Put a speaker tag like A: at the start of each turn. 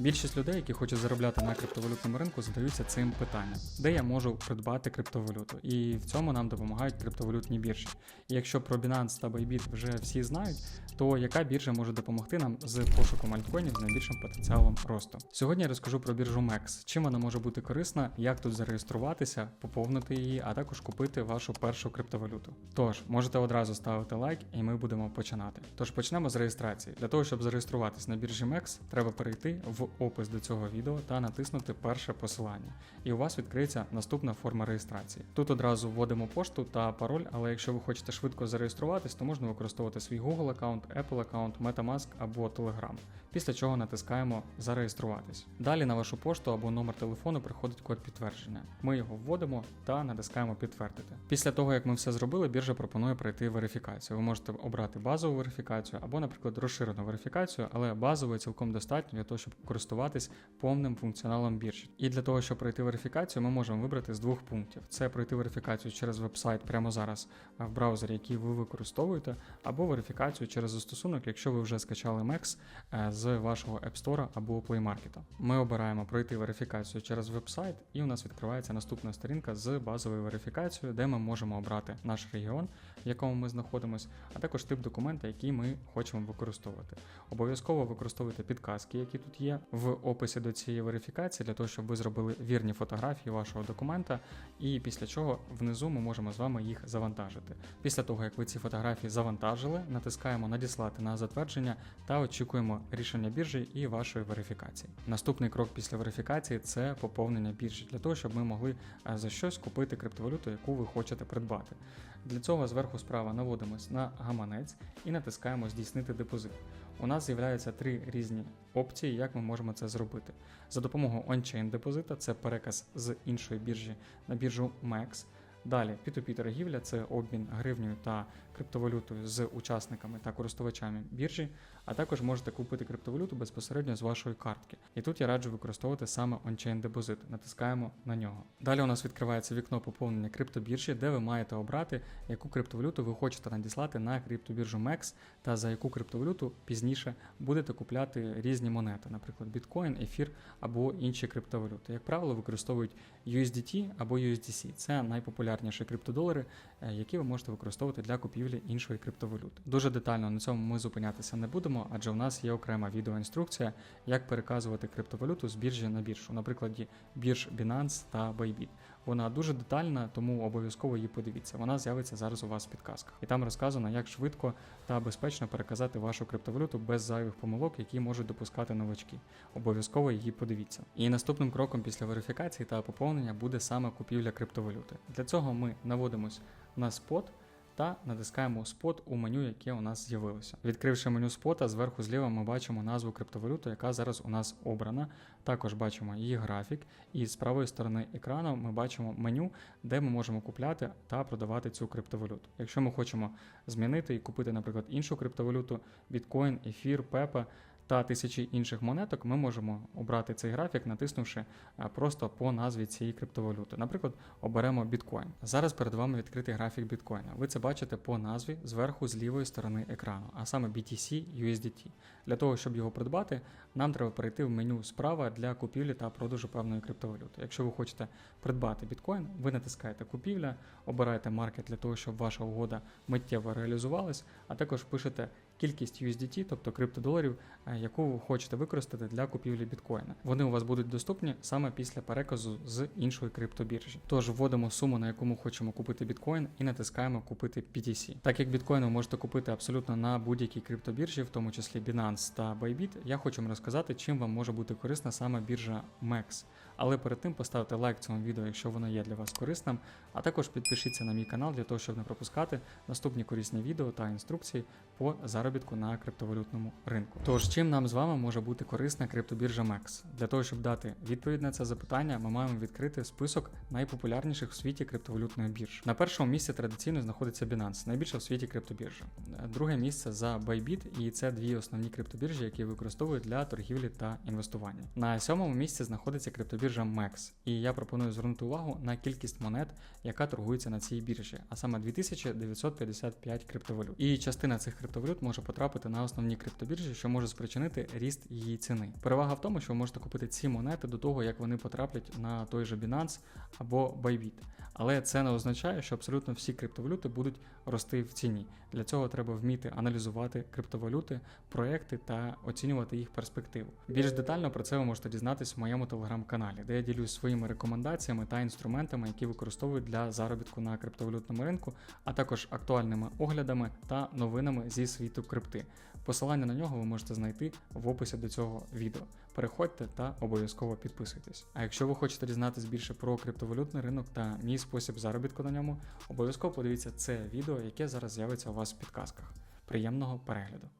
A: Більшість людей, які хочуть заробляти на криптовалютному ринку, задаються цим питанням, де я можу придбати криптовалюту. І в цьому нам допомагають криптовалютні біржі. І якщо про Binance та Bybit вже всі знають, то яка біржа може допомогти нам з пошуком альткоїнів з найбільшим потенціалом росту? Сьогодні я розкажу про біржу MEX, чим вона може бути корисна, як тут зареєструватися, поповнити її, а також купити вашу першу криптовалюту. Тож можете одразу ставити лайк, і ми будемо починати. Тож почнемо з реєстрації. Для того, щоб зареєструватись на біржі MEX, треба перейти в опис до цього відео та натиснути перше посилання. І у вас відкриється наступна форма реєстрації. Тут одразу вводимо пошту та пароль, але якщо ви хочете швидко зареєструватись, то можна використовувати свій Google аккаунт, Apple аккаунт, MetaMask або Telegram. Після чого натискаємо Зареєструватись. Далі на вашу пошту або номер телефону приходить код підтвердження. Ми його вводимо та натискаємо підтвердити. Після того, як ми все зробили, біржа пропонує пройти верифікацію. Ви можете обрати базову верифікацію або, наприклад, розширену верифікацію, але базової цілком достатньо для того, щоб користуватись повним функціоналом біржі. І для того, щоб пройти верифікацію, ми можемо вибрати з двох пунктів: це пройти верифікацію через веб-сайт прямо зараз в браузері, який ви використовуєте, або верифікацію через застосунок, якщо ви вже скачали MEX е, з вашого App Store або Play Market. Ми обираємо пройти верифікацію через веб-сайт, і у нас відкривається наступна сторінка з базовою верифікацією, де ми можемо обрати наш регіон, в якому ми знаходимося, а також тип документа, який ми хочемо використовувати. Обов'язково використовуйте підказки, які тут є в описі до цієї верифікації, для того, щоб ви зробили вірні фотографії вашого документа, і після чого внизу ми можемо з вами їх завантажити. Після того, як ви ці фотографії завантажили, натискаємо надіслати на затвердження та очікуємо рішення біржі і вашої верифікації. Наступний крок після верифікації це поповнення біржі для того, щоб ми могли е, за щось купити криптовалюту, яку ви хочете придбати. Для цього зверху справа наводимось на гаманець і натискаємо здійснити депозит. У нас з'являються три різні опції, як ми можемо це зробити. За допомогою on-chain депозита, це переказ з іншої біржі на біржу MEX. Далі P2P торгівля це обмін гривнею та криптовалютою з учасниками та користувачами біржі, а також можете купити криптовалюту безпосередньо з вашої картки. І тут я раджу використовувати саме on-chain депозит. Натискаємо на нього. Далі у нас відкривається вікно поповнення криптобіржі, де ви маєте обрати, яку криптовалюту ви хочете надіслати на криптобіржу MEX та за яку криптовалюту пізніше будете купляти різні монети, наприклад, біткоін, ефір або інші криптовалюти. Як правило, використовують USDT або USDC. Це найпопулярніші криптодолари, е, які ви можете використовувати для купівлі іншої криптовалюти. Дуже детально на цьому ми зупинятися не будемо, адже у нас є окрема відеоінструкція, як переказувати криптовалюту з біржі на біржу, наприклад, бірж Binance та Bybit. Вона дуже детальна, тому обов'язково її подивіться. Вона з'явиться зараз у вас в підказках. І там розказано, як швидко та безпечно переказати вашу криптовалюту без зайвих помилок, які можуть допускати новачки. Обов'язково її подивіться. І наступним кроком після верифікації та поповнення буде саме купівля криптовалюти. Для цього ми наводимось на спот та натискаємо спот у меню, яке у нас з'явилося. Відкривши меню спота, зверху зліва ми бачимо назву криптовалюти, яка зараз у нас обрана. Також бачимо її графік, і з правої сторони екрану ми бачимо меню, де ми можемо купляти та продавати цю криптовалюту. Якщо ми хочемо змінити і купити, наприклад, іншу криптовалюту, біткоін, ефір, пепа. Та тисячі інших монеток ми можемо обрати цей графік, натиснувши е, просто по назві цієї криптовалюти. Наприклад, оберемо біткоін. Зараз перед вами відкритий графік біткоїна. Ви це бачите по назві зверху з лівої сторони екрану, а саме BTC USDT. Для того, щоб його придбати, нам треба перейти в меню справа для купівлі та продажу певної криптовалюти. Якщо ви хочете придбати біткоін, ви натискаєте купівля, обираєте маркет для того, щоб ваша угода миттєво реалізувалась, а також пишете кількість USDT, тобто криптодоларів, е, яку ви хочете використати для купівлі біткоїна. Вони у вас будуть доступні саме після переказу з іншої криптобіржі. Тож вводимо суму, на яку ми хочемо купити біткоін, і натискаємо купити BTC. Так як біткоін ви можете купити абсолютно на будь-якій криптобіржі, в тому числі Binance та Bybit, я хочу вам розказати, чим вам може бути корисна саме біржа MEX. Але перед тим поставте лайк цьому відео, якщо воно є для вас корисним, а також підпишіться на мій канал для того, щоб не пропускати наступні корисні відео та інструкції по заробітку на криптовалютному ринку. Тож, чим нам з вами може бути корисна криптобіржа MEX? Для того, щоб дати відповідь на це запитання, ми маємо відкрити список найпопулярніших в світі криптовалютних бірж. На першому місці традиційно знаходиться Binance, найбільша в світі криптобіржа. Друге місце за Bybit, і це дві основні криптобіржі, які використовують для торгівлі та інвестування. На сьомому місці знаходиться криптобіржа MEX, і я пропоную звернути увагу на кількість монет, яка торгується на цій біржі, а саме 2955 криптовалют. І частина цих криптовалют може щоб потрапити на основні криптобіржі, що може спричинити ріст її ціни. Перевага в тому, що ви можете купити ці монети до того, як вони потраплять на той же Binance або Bybit. Але це не означає, що абсолютно всі криптовалюти будуть рости в ціні. Для цього треба вміти аналізувати криптовалюти, проекти та оцінювати їх перспективу. Більш детально про це ви можете дізнатись в моєму телеграм-каналі, де я ділюсь своїми рекомендаціями та інструментами, які використовують для заробітку на криптовалютному ринку, а також актуальними оглядами та новинами зі світу крипти. Посилання на нього ви можете знайти в описі до цього відео. Переходьте та обов'язково підписуйтесь. А якщо ви хочете дізнатись більше про криптовалютний ринок та мій спосіб заробітку на ньому, обов'язково подивіться це відео, яке зараз з'явиться у вас в підказках. Приємного перегляду!